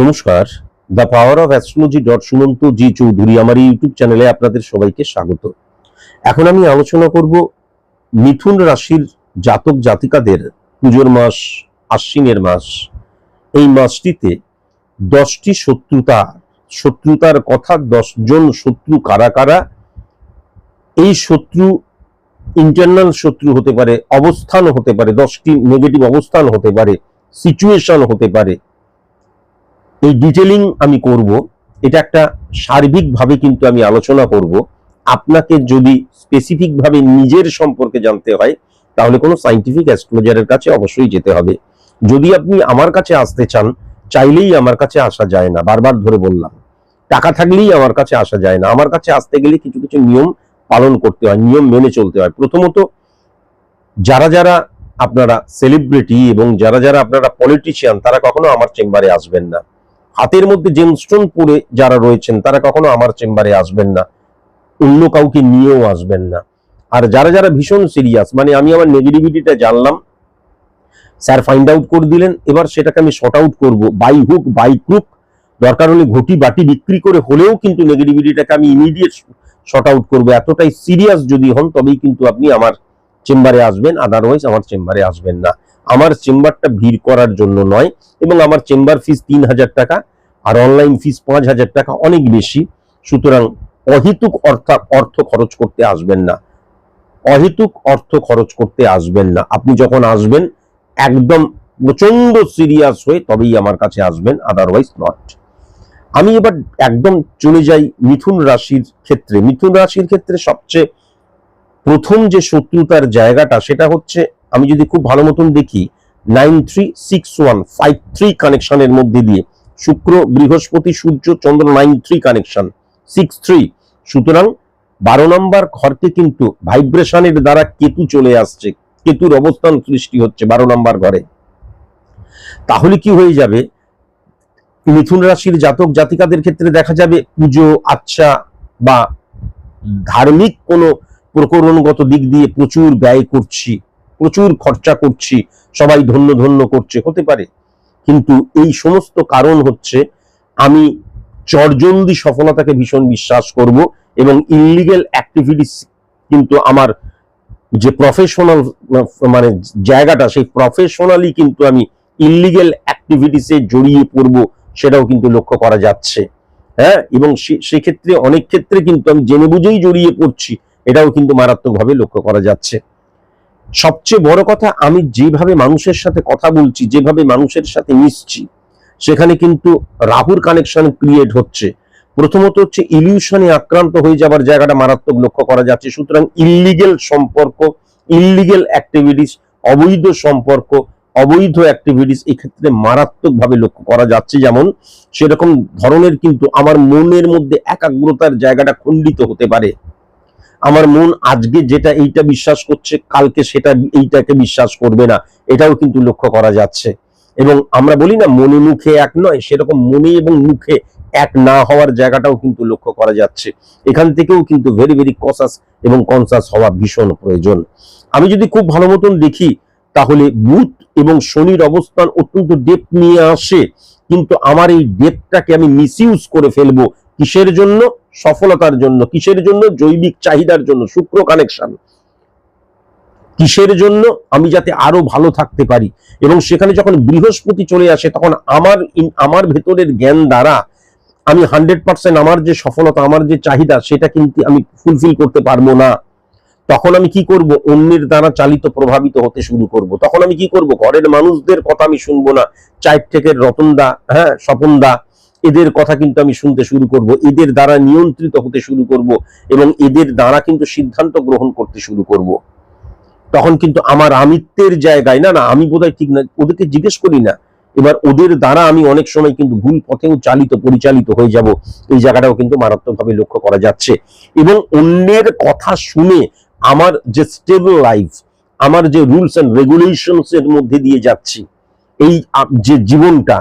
নমস্কার। The power of astrology dot Sumanta G Chowdhury আমার YouTube চ্যানেলে আপনাদের সবাইকে স্বাগত। এখন আমি আলোচনা করব মিথুন রাশির জাতক জাতিকাদের পুজোর মাস, আশ্বিনের মাস। এই মাসটিতে দশটি শত্রুতা, শত্রুতার কথা দশজন শত্রু কারা কারা, এই শত্রু ইন্টারনাল শত্রু হতে পারে, অবস্থান হতে পারে, দশটি নেগেটিভ অবস্থান হতে পারে সিচুয়েশন হতে পারে। এই ডিটেলিং আমি করব, এটা একটা সার্বিকভাবে কিন্তু আমি আলোচনা করব। আপনাকে যদি স্পেসিফিক ভাবে নিজের সম্পর্কে জানতে হয়, তাহলে কোনো সাইন্টিফিক অ্যাস্ট্রোলজারের কাছে অবশ্যই যেতে হবে। যদি আপনি আমার কাছে আসতে চান, চাইলেই আমার কাছে আসা যায় না, বারবার ধরে বললাম। টাকা থাকলেই আমার কাছে আসা যায় না। আমার কাছে আসতে গেলে কিছু কিছু নিয়ম পালন করতে হয়, নিয়ম মেনে চলতে হয়। প্রথমত, যারা যারা আপনারা সেলিব্রিটি এবং যারা যারা আপনারা পলিটিশিয়ান তারা কখনো আমার চেম্বারে আসবেন না। হাতের মধ্যে জেমস্টোন পরে যারা রয়েছেন, তারা কখনো আমার চেম্বারে আসবেন না। অন্য কাউকে নিয়েও আসবেন না। আর যারা যারা ভীষণ সিরিয়াস মানে আমি আমার নেগেটিভিটিটা জানলাম, স্যার ফাইন্ড আউট করে দিলেন, এবার সেটাকে আমি শর্ট আউট করব। বাই হুক বাই ক্রুক দরকার হলে ঘটি বাটি বিক্রি করে হলেও কিন্তু নেগেটিভিটিটাকে আমি ইমিডিয়েট শর্ট আউট করব। এতটাই সিরিয়াস যদি হন, তবেই কিন্তু আপনি আমার চেম্বারে আসবেন আদারওয়াইজ আমার চেম্বারে আসবেন না। আমার চেম্বারটা ভিড় করার জন্য নয়, এবং আমার চেম্বার ফিস তিন হাজার টাকা আর অনলাইন ফিস পাঁচ হাজার টাকা অনেক বেশি। সুতরাং অহেতুক অর্থ অর্থ খরচ করতে আসবেন না। অহেতুক অর্থ খরচ করতে আসবেন না। আপনি যখন আসবেন, একদম প্রচণ্ড সিরিয়াস হয়ে তবেই আমার কাছে আসবেন আদারওয়াইজ নট আমি এবার একদম চলে যাই মিথুন রাশির ক্ষেত্রে। মিথুন রাশির ক্ষেত্রে সবচেয়ে প্রথম যে শত্রুতার জায়গাটা, সেটা হচ্ছে আমি যদি খুব ভালো মতন দেখি, nine three six one five three কানেকশনের মধ্যে দিয়ে শুক্র, বৃহস্পতি, সূর্য, চন্দ্র, nine three connection, six three. সুতরাং বারো নম্বর ঘরকে কিন্তু ভাইব্রেশনের দ্বারা কেতু চলে আসছে, কেতুর অবস্থান সৃষ্টি হচ্ছে বারো নম্বর ঘরে। তাহলে কি হয়ে যাবে? মিথুন রাশির জাতক জাতিকাদের ক্ষেত্রে দেখা যাবে পুজো আচ্ছা বা ধার্মিক কোনো প্রকরণগত দিক দিয়ে প্রচুর ব্যয় করছি। প্রচুর খরচা করছি, সবাই ধন্য ধন্য করছে, হতে পারে। কিন্তু এই সমস্ত কারণ হচ্ছে, আমি চরজলদি সফলতাকে ভীষণ বিশ্বাস করব এবং ইলিগেল অ্যাক্টিভিটিস কিন্তু আমার যে প্রফেশনাল মানে জায়গাটা, সেই প্রফেশনালি কিন্তু আমি ইলিগেল অ্যাক্টিভিটিসে জড়িয়ে পড়ব, সেটাও কিন্তু লক্ষ্য করা যাচ্ছে। হ্যাঁ? এবং সেক্ষেত্রে অনেক ক্ষেত্রে কিন্তু আমি জেনে বুঝেই জড়িয়ে পড়ছি, এটাও কিন্তু মারাত্মকভাবে লক্ষ্য করা যাচ্ছে। সবচেয়ে বড় কথা, আমি যেভাবে মানুষের সাথে কথা বলছি, যেভাবে মানুষের সাথে মিশছি, সেখানে কিন্তু রাহুর কানেকশন ক্রিয়েট হচ্ছে। প্রথমত হচ্ছে ইলিউশনে আক্রান্ত হয়ে যাবার জায়গাটা মারাত্মক লক্ষ্য করা যাচ্ছে। সুতরাং ইল্লিগেল সম্পর্ক ইল্লিগেল অ্যাক্টিভিটিস অবৈধ সম্পর্ক, অবৈধ অ্যাক্টিভিটিস এক্ষেত্রে মারাত্মকভাবে লক্ষ্য করা যাচ্ছে। যেমন সেরকম ধরনের কিন্তু আমার মনের মধ্যে একাগ্রতার জায়গাটা খণ্ডিত হতে পারে। আমার মন আজকে যেটা এইটা বিশ্বাস করছে, কালকে সেটা এইটাকে বিশ্বাস করবে না। এটাও কিন্তু লক্ষ্য করা যাচ্ছে। এবং আমরা বলি না মনে মুখে এক নয়, সেরকম মনে এবং মুখে এক না হওয়ার জায়গাটাও কিন্তু লক্ষ্য করা যাচ্ছে। এখান থেকেও কিন্তু ভেরি ভেরি কসাস এবং কনসাস হওয়া ভীষণ প্রয়োজন। আমি যদি খুব ভালো মতন দেখি, তাহলে বুধ এবং শনির অবস্থান অত্যন্ত ডেপ নিয়ে আসে। কিন্তু আমার এই ডেপটাকে আমি মিসইউজ করে ফেলব কিসের জন্য? সফলতার জন্য, কিসের জন্য? জৈবিক চাহিদার জন্য শুক্র কানেকশন কিসের জন্য? আমি যাতে আরও ভালো থাকতে পারি। এবং সেখানে যখন বৃহস্পতি চলে আসে, তখন আমার আমার ভেতরের জ্ঞান দ্বারা আমি হান্ড্রেড পার্সেন্ট আমার যে সফলতা, আমার যে চাহিদা, সেটা কিন্তু আমি ফুলফিল করতে পারব না। তখন আমি কি করব? অন্যের দ্বারা চালিত, প্রভাবিত হতে শুরু করব। তখন আমি কি করব? ঘরের মানুষদের কথা আমি শুনব না। চাইট থেকে রতনদা হ্যাঁ স্বপনদা এদের কথা কিন্তু আমি শুনতে শুরু করব, এদের দ্বারা নিয়ন্ত্রিত হতে শুরু করব এবং এদের দ্বারা কিন্তু সিদ্ধান্ত গ্রহণ করতে শুরু করব। তখন কিন্তু আমার আমিত্বের জায়গায়, না না, আমি বোধহয় ঠিক না, ওদেরকে জিজ্ঞেস করি না। এবার ওদের দ্বারা আমি অনেক সময় কিন্তু ভুল পথেও চালিত, পরিচালিত হয়ে যাব। এই জায়গাটাও কিন্তু মারাত্মকভাবে লক্ষ্য করা যাচ্ছে। এবং অন্যের কথা শুনে আমার যে স্টেবল লাইফ আমার যে রুলস অ্যান্ড রেগুলেশনস এর মধ্যে দিয়ে যাচ্ছি, এই যে জীবনটা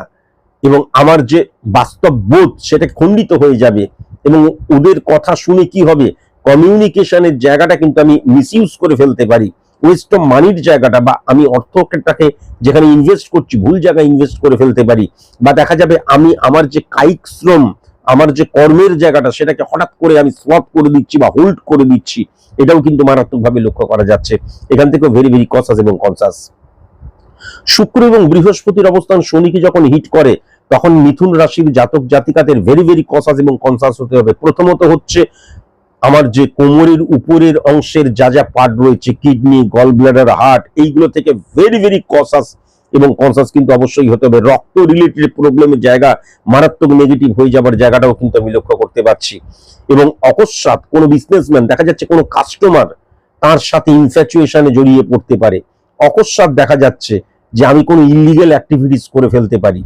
এবং আমার যে বাস্তব বোধ সেটা খণ্ডিত হয়ে যাবে এবং ওদের কথা শুনে কি হবে? কমিউনিকেশনের জায়গাটা কিন্তু আমি মিসইউজ করে ফেলতে পারি। ওয়েস্ট অফ মানির জায়গাটা বা আমি অর্থটাকে যেখানে ইনভেস্ট করছি, ভুল জায়গায় ইনভেস্ট করে ফেলতে পারি। বা দেখা যাবে আমি আমার যে কায়িক শ্রম, আমার যে কর্মের জায়গাটা সেটাকে হঠাৎ করে আমি সোয়াপ করে দিচ্ছি বা হোল্ড করে দিচ্ছি, এটাও কিন্তু মারাত্মকভাবে লক্ষ্য করা যাচ্ছে। এখান থেকেও ভেরি ভেরি কনসাস এবং কনসাস শুক্র এবং বৃহস্পতির অবস্থান শনিকে যখন হিট করে, তখন মিথুন রাশির জাতক জাতিকাদের ভেরি ভেরি কনসাস এবং কনসাস হতে হবে। প্রথমত হচ্ছে আমার যে কোমরের উপরের অংশের যা যা পার্ট রয়েছে কিডনি গল ব্লাডার হার্ট এইগুলো থেকে ভেরি ভেরি কনসাস এবং কনসাস কিন্তু অবশ্যই হতে হবে। রক্ত রিলেটেড প্রবলেমের জায়গা মারাত্মক নেগেটিভ হয়ে যাবার জায়গাটাও কিন্তু আমি লক্ষ্য করতে পারছি। এবং অকস্মাৎ কোনো বিজনেসম্যান দেখা যাচ্ছে কোনো কাস্টমার তার সাথে ইনফ্যাচুয়েশনে জড়িয়ে পড়তে পারে। অকস্মাৎ দেখা যাচ্ছে যে আমি কোনো ইলিগেল অ্যাক্টিভিটিস করে ফেলতে পারি।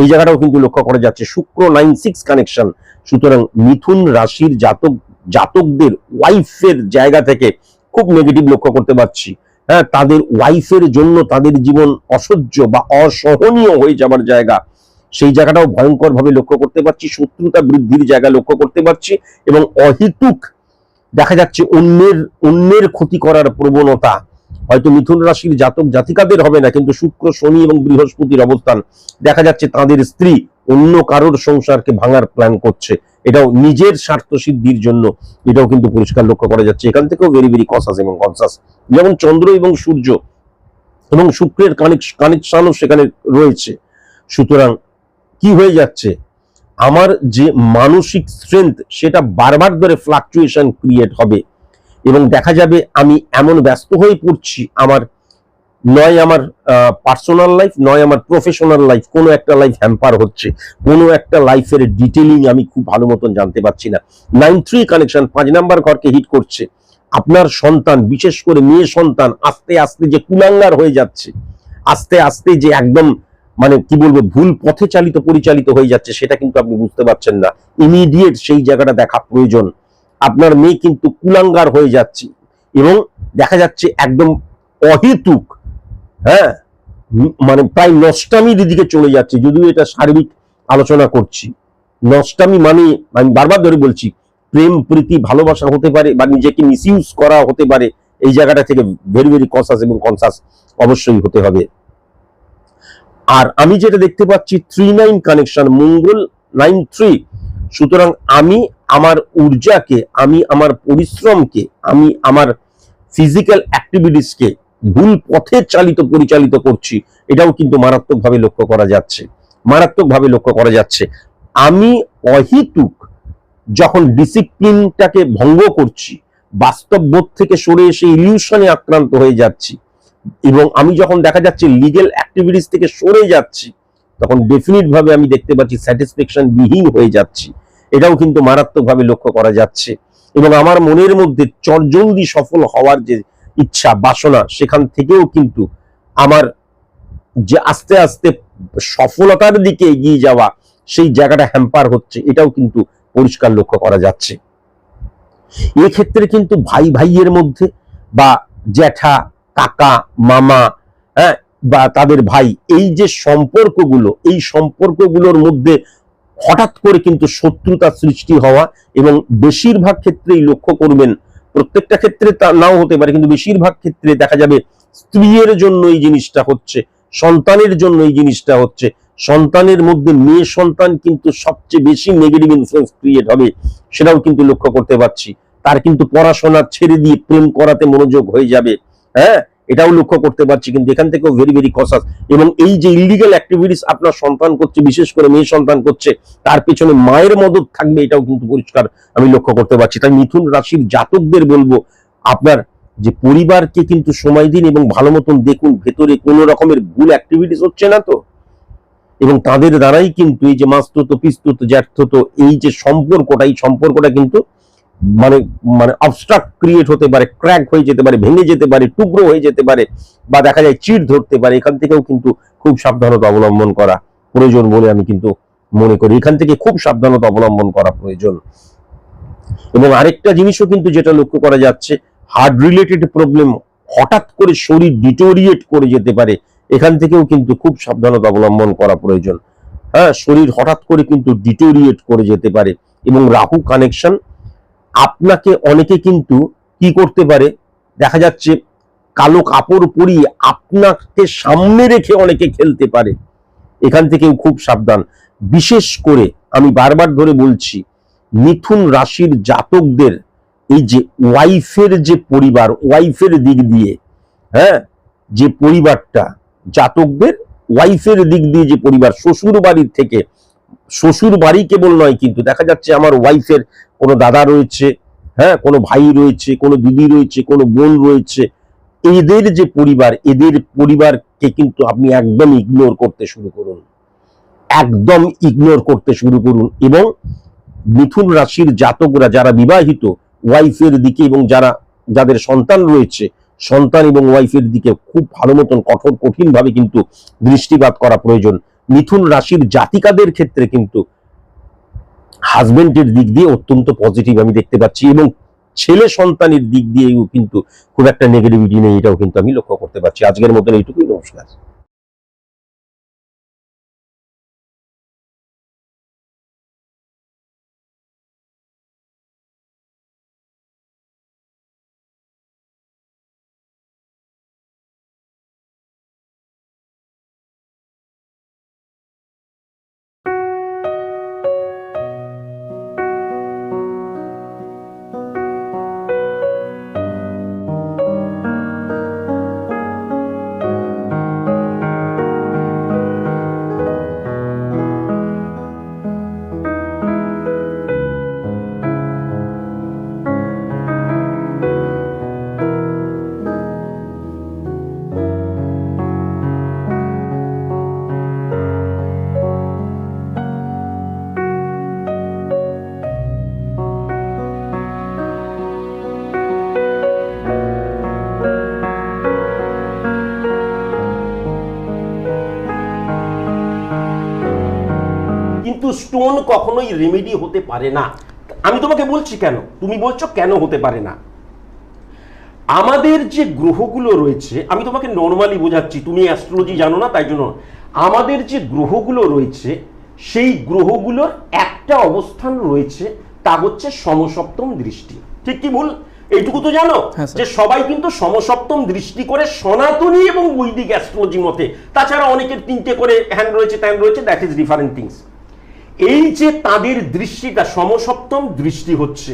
এই জায়গাটাও কিন্তু লক্ষ্য করা যাচ্ছে। শুক্র নাইন সিক্স কানেকশন সুতরাং মিথুন রাশির জাতক, জাতকদের ওয়াইফের জায়গা থেকে খুব নেগেটিভ লক্ষ্য করতে পারছি। হ্যাঁ তাদের ওয়াইফের জন্য তাদের জীবন অসহ্য বা অসহনীয় হয়ে যাবার জায়গা। সেই জায়গাটাও ভয়ঙ্কর ভাবে লক্ষ্য করতে পারছি। শত্রুতা বৃদ্ধির জায়গা লক্ষ্য করতে পারছি এবং অহেতুক দেখা যাচ্ছে অন্যের অন্যের ক্ষতি করার প্রবণতা। হয়তো মিথুন রাশির জাতক জাতিকাদের হবে না, কিন্তু শুক্র, শনি এবং বৃহস্পতির অবস্থান দেখা যাচ্ছে তাদের স্ত্রী অন্য কারোর সংসারকে ভাঙার প্ল্যান করছে। এটাও নিজের স্বার্থ সিদ্ধির জন্য, এটাও কিন্তু পরিষ্কার লক্ষ্য করা যাচ্ছে। এখান থেকেও ভেরি ভেরি কনসাস এবং কনসাস যেমন চন্দ্র এবং সূর্য এবং শুক্রের কানেকশনও সেখানে রয়েছে। সুতরাং কি হয়ে যাচ্ছে? আমার যে মানসিক স্ট্রেংথ সেটা বারবার ধরে ফ্লাকচুয়েশন ক্রিয়েট হবে। এবং দেখা যাবে আমি এমন ব্যস্ত হয়ে পড়ছি আমার, নয় আমার পার্সোনাল লাইফ নয় আমার প্রফেশনাল লাইফ কোনো একটা লাইফ হ্যাম্পার হচ্ছে, কোনো একটা লাইফের ডিটেলিং আমি খুব ভালো মতন জানতে পারছি না। নাইন থ্রি কানেকশন পাঁচ নাম্বার ঘরকে হিট করছে। আপনার সন্তান, বিশেষ করে মেয়ে সন্তান, আস্তে আস্তে যে কুলাঙ্গার হয়ে যাচ্ছে, আস্তে আস্তে যে একদম মানে কি বলব, ভুল পথে চালিত, পরিচালিত হয়ে যাচ্ছে, সেটা কিন্তু আপনি বুঝতে পারছেন না। ইমিডিয়েট সেই জায়গাটা দেখা প্রয়োজন। আপনার মেয়ে কিন্তু কুলাঙ্গার হয়ে যাচ্ছে এবং দেখা যাচ্ছে একদম অহেতুক হ্যাঁ? মানে প্রায় নষ্টামির দিকে চলে যাচ্ছে, যদিও এটা সার্বিক আলোচনা করছি। নষ্টামি মানে আমি বারবার ধরে বলছি, প্রেম, প্রীতি, ভালোবাসা হতে পারে বা নিজেকে মিসইউজ করা হতে পারে, এই জায়গাটা থেকে ভেরি ভেরি কনসাস এবং কনসাস অবশ্যই হতে হবে। আর আমি যেটা দেখতে পাচ্ছি থ্রি নাইন কানেকশন মঙ্গল নাইন থ্রি সুতরাং আমি আমার ঊর্জাকে আমি আমার পরিশ্রমকে, আমি আমার ফিজিক্যাল অ্যাক্টিভিটিসকে ভুল পথে চালিত, পরিচালিত করছি, এটাও কিন্তু মারাত্মকভাবে লক্ষ্য করা যাচ্ছে। মারাত্মকভাবে লক্ষ্য করা যাচ্ছে। আমি অহিতুক যখন ডিসিপ্লিনটাকে ভঙ্গ করছি বাস্তব বোধ থেকে সরে এসে ইলিউশনে আক্রান্ত হয়ে যাচ্ছি, এবং আমি যখন দেখা যাচ্ছে লিগেল অ্যাক্টিভিটিস থেকে সরে যাচ্ছি, তখন ডেফিনিট ভাবে আমি দেখতে পাচ্ছি স্যাটিসফ্যাকশন বিহীন হয়ে যাচ্ছি। এটাও কিন্তু মারাত্মকভাবে লক্ষ্য করা যাচ্ছে। এবং আমার মনের মধ্যে চরজলদি সফল হওয়ার যে ইচ্ছা, বাসনা, সেখান থেকেও কিন্তু আমার যে আস্তে আস্তে সফলতার দিকে এগিয়ে যাওয়া, সেই জায়গাটা হ্যাম্পার হচ্ছে, এটাও কিন্তু পরিষ্কার লক্ষ্য করা যাচ্ছে। এক্ষেত্রে কিন্তু ভাই ভাইয়ের মধ্যে বা জ্যাঠা, কাকা, মামা হ্যাঁ বা তাদের ভাই, এই যে সম্পর্কগুলো, এই সম্পর্কগুলোর মধ্যে হঠাৎ করে কিন্তু শত্রুতা সৃষ্টি হওয়া এবং বেশিরভাগ ক্ষেত্রেই লক্ষ্য করবেন, প্রত্যেকটা ক্ষেত্রে তা নাও হতে পারে, কিন্তু বেশিরভাগ ক্ষেত্রে দেখা যাবে স্ত্রীর জন্য এই জিনিসটা হচ্ছে, সন্তানের জন্য এই জিনিসটা হচ্ছে। সন্তানের মধ্যে মেয়ে সন্তান কিন্তু সবচেয়ে বেশি নেগেটিভ ইনফ্লুয়েন্স ক্রিয়েট হবে, সেটাও কিন্তু লক্ষ্য করতে পারছি। তার কিন্তু পড়াশোনা ছেড়ে দিয়ে প্রেম করাতে মনোযোগ হয়ে যাবে হ্যাঁ? এটাও লক্ষ্য করতে পারছি, কিন্তু এখান থেকেও ভেরি ভেরি কসাস এবং এই যে ইলিগাল অ্যাক্টিভিটিস আপনার সন্তান করছে, বিশেষ করে মেয়ে সন্তান করছে, তার পেছনে মায়ের মদত থাকবে, এটাও কিন্তু পরিষ্কার আমি লক্ষ্য করতে পারছি। তাই মিথুন রাশির জাতকদের বলব, আপনার যে পরিবারকে কিন্তু সময় দিন এবং ভালো মতন দেখুন, ভেতরে কোনো রকমের ভুল অ্যাক্টিভিটিস হচ্ছে না তো। এবং তাদের দ্বারাই কিন্তু এই যে মাস্তুত, পিস্তুত জ্যাঠত এই যে সম্পর্কটা, এই সম্পর্কটা কিন্তু মানে মানে অবস্ট্রাক্ট ক্রিয়েট হতে পারে ক্র্যাক হয়ে যেতে পারে, ভেঙে যেতে পারে, টুকরো হয়ে যেতে পারে, বা দেখা যায় চিড় ধরতে পারে, এখান থেকেও কিন্তু খুব সাবধানতা অবলম্বন করা প্রয়োজন বলে আমি কিন্তু মনে করি। এখান থেকে খুব সাবধানতা অবলম্বন করা প্রয়োজন। এবং আরেকটা জিনিসও কিন্তু যেটা লক্ষ্য করা যাচ্ছে হার্ট রিলেটেড প্রবলেম হঠাৎ করে শরীর ডিটোরিয়েট করে যেতে পারে, এখান থেকেও কিন্তু খুব সাবধানতা অবলম্বন করা প্রয়োজন। হ্যাঁ শরীর হঠাৎ করে কিন্তু ডিটোরিয়েট করে যেতে পারে এবং রাহু কানেকশন আপনাকে অনেকে কিন্তু কি করতে পারে? দেখা যাচ্ছে কালো কাপড় পরিয়ে আপনাকে সামনে রেখে অনেকে খেলতে পারে। এখান থেকেও খুব সাবধান। বিশেষ করে আমি বারবার ধরে বলছি, মিথুন রাশির জাতকদের এই যে ওয়াইফের যে পরিবার, ওয়াইফের দিক দিয়ে হ্যাঁ যে পরিবারটা, জাতকদের ওয়াইফের দিক দিয়ে যে পরিবার শ্বশুর বাড়ির থেকে শ্বশুর বাড়ি কেবল নয় কিন্তু দেখা যাচ্ছে আমার ওয়াইফের কোনো দাদা রয়েছে হ্যাঁ কোনো ভাই রয়েছে, কোনো দিদি রয়েছে, কোনো বোন রয়েছে, এদের যে পরিবার, এদের পরিবারকে কিন্তু আপনি একদম ইগনোর করতে শুরু করুন। একদম ইগনোর করতে শুরু করুন এবং মিথুন রাশির জাতকরা যারা বিবাহিত ওয়াইফের দিকে এবং যারা, যাদের সন্তান রয়েছে, সন্তান এবং ওয়াইফের দিকে খুব ভালো মতন কঠোর, কঠিনভাবে কিন্তু দৃষ্টিপাত করা প্রয়োজন। মিথুন রাশির জাতিকাদের ক্ষেত্রে কিন্তু হাজবেন্ডের দিক দিয়ে অত্যন্ত পজিটিভ আমি দেখতে পাচ্ছি এবং ছেলে সন্তানের দিক দিয়েও কিন্তু খুব একটা নেগেটিভিটি নেই, এটাও কিন্তু আমি লক্ষ্য করতে পারছি। আজকের মতন এইটুকুই, নমস্কার। কিন্তু স্টোন কখনোই রেমেডি হতে পারে না। আমি তোমাকে বলছি কেন? তুমি বলছো কেন হতে পারে না? আমাদের যে গ্রহগুলো রয়েছে আমি তোমাকে নর্মালি বোঝাচ্ছি তুমি অ্যাস্ট্রোলজি জানো না তাই জন্য। আমাদের যে গ্রহগুলো রয়েছে সেই গ্রহগুলোর একটা অবস্থান রয়েছে তা হচ্ছে সমসপ্তম দৃষ্টি। ঠিক কি ভুল? এইটুকু তো জানো হ্যাঁ, যে সবাই কিন্তু সমসপ্তম দৃষ্টি করে সনাতনী এবং বৈদিক অ্যাস্ট্রোলজি মতে। তাছাড়া অনেকের তিনটে করে হ্যান্ড রয়েছে ট্যান রয়েছে দ্যাট ইজ ডিফারেন্ট থিংস এই যে তাদের দৃষ্টিটা সমসপ্তম দৃষ্টি হচ্ছে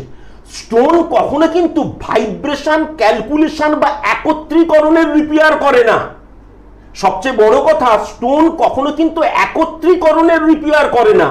স্টোন কখনো কিন্তু ভাইব্রেশন ক্যালকুলেশন বা একত্রীকরণের রিপেয়ার করে না। সবচেয়ে বড় কথা স্টোন কখনো কিন্তু একত্রীকরণের রিপেয়ার করে না।